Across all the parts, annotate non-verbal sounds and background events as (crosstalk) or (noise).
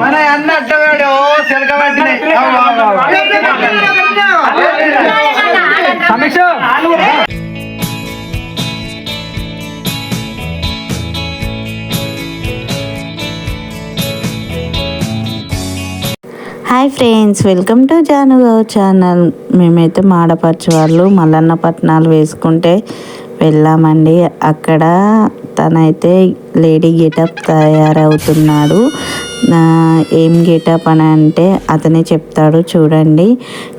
మన అన్న hi friends welcome to జానుగౌ ఛానల్. మేమైతే మాడపరచు వాళ్ళు మల్లన్న పట్నాలు వేసుకుంటే వెళ్ళామండి. అక్కడ తనైతే లేడీ గెటప్ తయారవుతున్నాడు. నా ఏం గెటప్ అని అంటే అతనే చెప్తాడు చూడండి.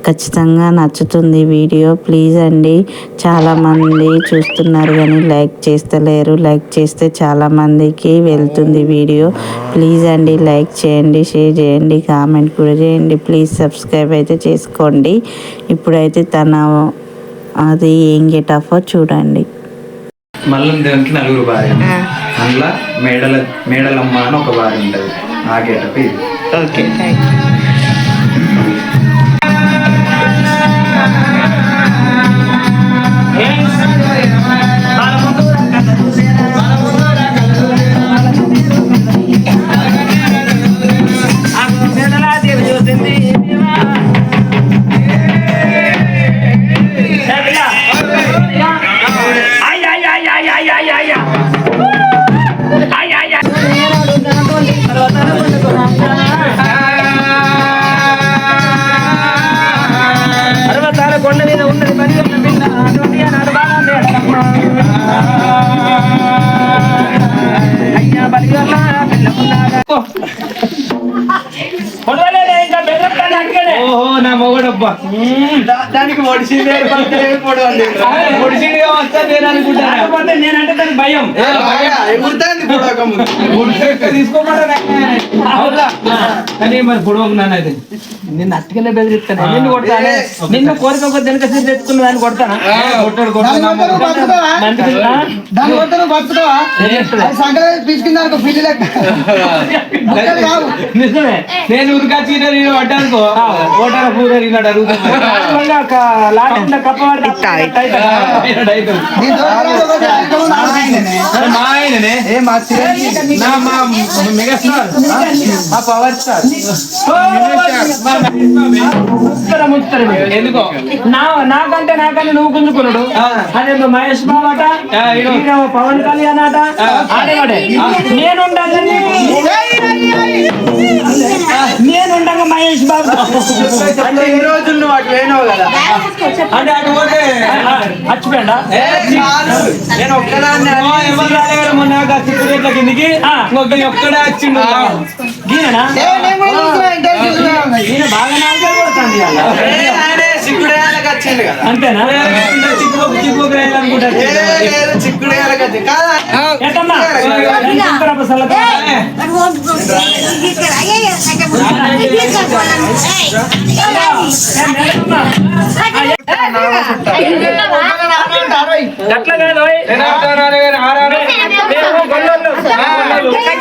ఖచ్చితంగా నచ్చుతుంది వీడియో. ప్లీజ్ అండి చాలామంది చూస్తున్నారు కానీ లైక్ చేస్తలేరు. లైక్ చేస్తే చాలామందికి వెళ్తుంది వీడియో. ప్లీజ్ అండి లైక్ చేయండి షేర్ చేయండి కామెంట్ కూడా చేయండి. ప్లీజ్ సబ్స్క్రైబ్ అయితే చేసుకోండి. ఇప్పుడైతే తన అది ఏం గెటఫో చూడండి. మళ్ళీ దానికి నలుగురు భార్య అందులో మేడల మేడలమ్మ అని ఒక భార్య ఉంటుంది. ఆ గేటప్ ఇది. ఓకే పర్వతాల ఓహో నా మొగడబ్బా. దానికి ఒడిసిందే ఒడిసిందిగా వస్తా నేను అనుకుంటా కాకపోతే నేనంటే దానికి భయం. తీసుకోమంటే కానీ మరి పొడవకు నాన్న అది నిన్ను అట్టుకెళ్ళే బెదిరిస్తాను. నిన్ను కొడతానే. నిన్ను కోరిక ఒక వెనక సీట్ తెచ్చుకున్న దాన్ని కొడతానా? కొట్టాడు బుక్కలు కావు. నిజమే. నేను నేను పడ్డానుకో ఓటాల పూర ఈనాడు కప్ప. మా ఆయననే? Power star. ఎందుకో? నా నాకంటే నాకని నువ్వు గుంజుకున్నాడు. అదే మహేష్ బాబు అట పవన్ కళ్యాణ్ అట. ఆడేవాడే నేనుండగా నేనుండగా మహేష్ బాబు. అంటే ఈ రోజు నువ్వు అటు పోయినావు కదా. అంటే అటు పోతే. నేను ఒక్కదాన్ని ఎవరు మొన్న కిందికి? ఒక్కడే వచ్చిండు బాగా నాలుగే కొడుతుంది అంతేనా? చిక్కుపోకు చిక్కుపోకు రాయాలనుకుంటా ఏ, లేదు, చిక్కుడుగాయలకు వచ్చింది కాదా ఎట్టమ్మా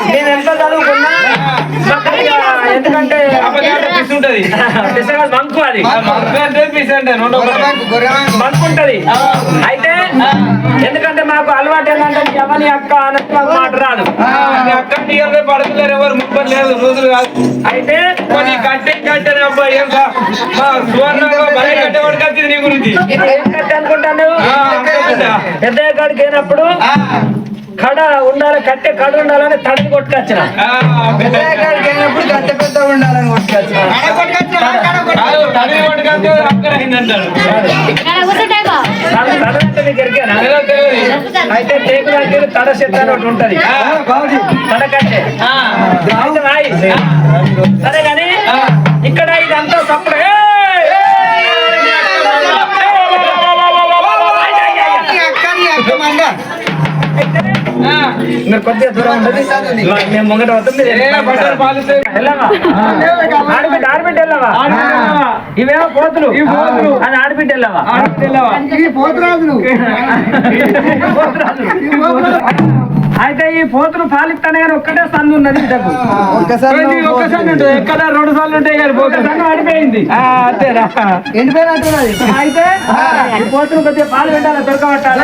నేను ఎంత చదువుకున్నా ఎందుకంటే ఉంటది ఉంటది అయితే ఎందుకంటే మాకు అలవాటు ఏంటంటే ఎవరి అక్క అన్నట్టు మాకు మాట రాదు. అక్క టీఎల్ఏ పడుతున్నారు ఎవరు? ముప్పై లేదు రోజులు కాదు. అయితే కొన్ని కట్టే కట్టే అబ్బాయి ఏం సువర్ణ బలి కట్టేవాడికి వచ్చింది నీ గురించి. ఏం కట్టి అనుకుంటాను. పెద్ద కాడికి అయినప్పుడు కడ ఉండాలి కట్టె కడ ఉండాలని తడిని కొట్టుకొచ్చిన. వెళ్ళినప్పుడు గంట పెద్ద ఉండాలని కొట్టుకొచ్చు కాదు, తల్లి పట్టుకొస్తే అక్కడ అయిందంటాడు తడ తడ అంటే మీకు ఎరికేనా ఏదో తెలియదు. అయితే టేకు దగ్గర తడ చెత్త అని ఒకటి ఉంటది. తడ కట్టే. అయితే రాయి. సరే కానీ ఇక్కడ ఇదంతా సప్పుడు మీరు కొద్దిగా దూరం ఉంటుంది మేము ముంగట వస్తుంది ఆడబిడ్డ ఆడబిడ్డ వెళ్ళవా? ఇవేమో పోతులు. ఈ పోతులు. అని ఆడబిడ్డ వెళ్ళవా? అయితే ఈ పోతులు పాలిస్తానే కానీ ఒక్కటే సందు ఉన్నది ఇంతకు ఒక్కసారి ఇది ఒక్కసారి ఉంటుంది ఎక్కడ? రెండు సార్లు ఉంటాయి కానీ ఒక సందు ఆడిపోయింది. అంతేనా? ఎండిపోయినట్టున్నది అయితే ఈ పోతులు కొద్దిగా పాలు పెట్టాలి? దొరకబట్టాలి?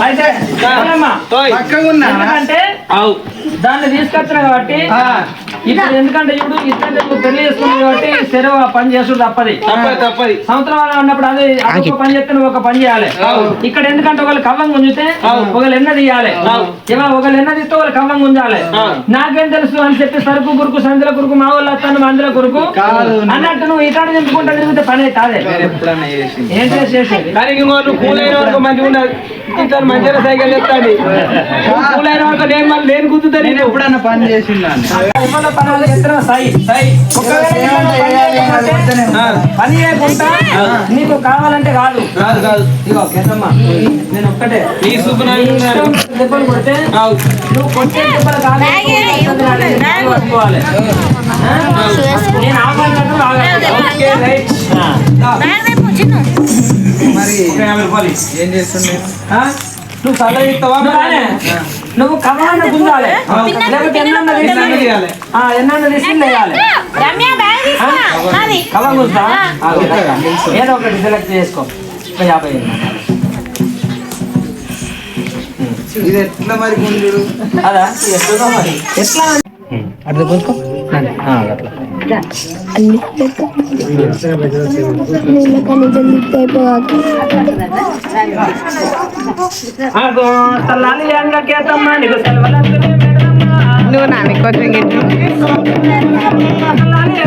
అయితే? పక్కగా ఉన్నా అవు. దాన్ని తీసుకొచ్చిన కాబట్టి ఇప్పుడు ఎందుకంటే ఇప్పుడు ఇద్దరు నువ్వు పెళ్ళి చేసుకున్నావు కాబట్టి (laughs) సెలవు ఆ పని చేసుడు తప్పది. తప్పది సంవత్సరం అలా ఉన్నప్పుడు అదే అదొక పని చేస్తే నువ్వు ఒక పని చేయాలి. ఇక్కడ ఎందుకంటే ఒకళ్ళు కవ్వం గుంజితే ఒకళ్ళు ఎన్న తీయాలి. ఒకళ్ళు ఎన్న తీస్తే ఒకళ్ళు కవ్వం గుంజాలి. నాకేం తెలుసు అని చెప్పి సరుకు గురుకు సందుల గురుకు మా వాళ్ళు వస్తాను మందుల గురుకు అన్నట్టు నువ్వు ఇటాడు చెప్పుకుంటా తిరిగితే పని చేసి చేసేది. నువ్వు కూలైన వరకు మంచిగా మంచిగా సైకిల్ చెప్తాడు కూలైన వరకు నేను మళ్ళీ నేను గుద్దుతాను నేను ఎప్పుడన్నా పని ఉమ్మల పనులు చేస్తున్న సాయి సాయి. పని చేయకుండా నీకు కావాలంటే కాదు. కాదు కాదు. ఇగో కేసమ్మ నేను ఒక్కటే. ఈ ఇష్టం దెబ్బలు కొడితే నువ్వు కొట్టే దెబ్బలు కాదు? నేను. Okay, right. మరి. ఏం చేస్తుండే? నువ్వు సలహా ఇస్తావా? నువ్వు కమాన గుంజాలి లేకపోతే ఎన్నన్న ఎన్నన్న తీసి తీయాలి. ఆ, ఎన్నన్న తీసి వేయాలి కవం గుంజా? ఏదో ఒకటి సెలెక్ట్ చేసుకో. యాభై. ఇది ఎట్లా మరి గుంజుడు? అదా? ఎట్లా మరి. ఎట్లా? అట్లా కొంచుకో అట్లా ఆగో తల్లాలి అంగ కేతమ్మ నీకు సెలవులందునే మేడమ్మ. నువ్వు నాన్న కొంచెం గిట్టు తల్లాలి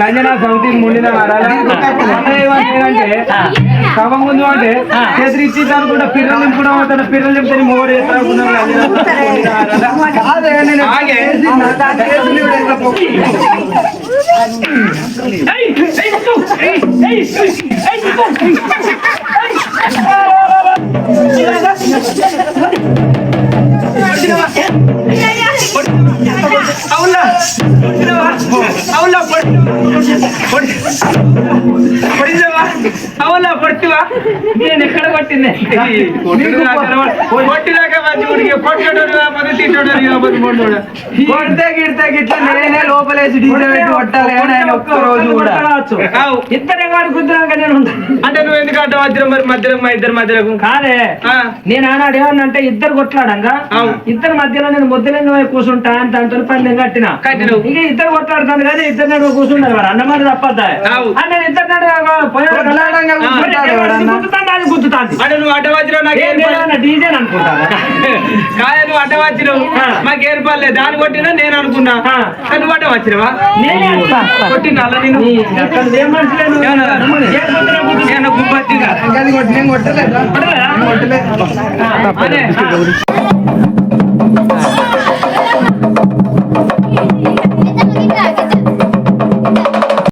లంజనా సమితి ముండిన వాడాలి అంటే కవం ముందు అంటే చేతులు ఇచ్చి అనుకుంటా పిల్లలు నింపుడం అవుతాడు పిల్లలు నింపుతాను మోడు చేస్తాను அவள అవునా కొడుతువా నేను ఎక్కడ కొట్టింది? కొట్టినాక మంచి ఉడికి కొట్టడం కాకపోతే తిట్టడం కాకపోతే మొండోడు కొడితే గిడితే గిట్ల నేనే లోపలేసి డీజే పెట్టి కొట్టాలి ఆయన ఒక్క రోజు కూడా. ఇద్దరే నేను అంటే నువ్వు ఎందుకు అంటే మధ్యలో మరి మధ్యలో మా ఇద్దరు మధ్యలో కాదే. నేను ఆనాడు ఏమన్నంటే ఇద్దరు కొట్లాడంగా. ఇద్దరు మధ్యలో నేను ముద్దలింగ కూర్చుంటా అని దాంతో పందెం కట్టిన. ఇక ఇద్దరు కొట్లాడుతాను కానీ ఇద్దరు నడుమ కూర్చుంటారు మరి అన్నమాట తప్పద్దా? అవు. అని నేను ఇద్దరు కదా. నువ్వు అడ్డ వచ్చినావు. మాకు ఏం పర్లేదు దాన్ని కొట్టినా నేను అనుకున్నా. కానీ నువ్వు అడ్డ వచ్చినవా. కొట్టినా అలా నేను నేను కొట్టలేదా?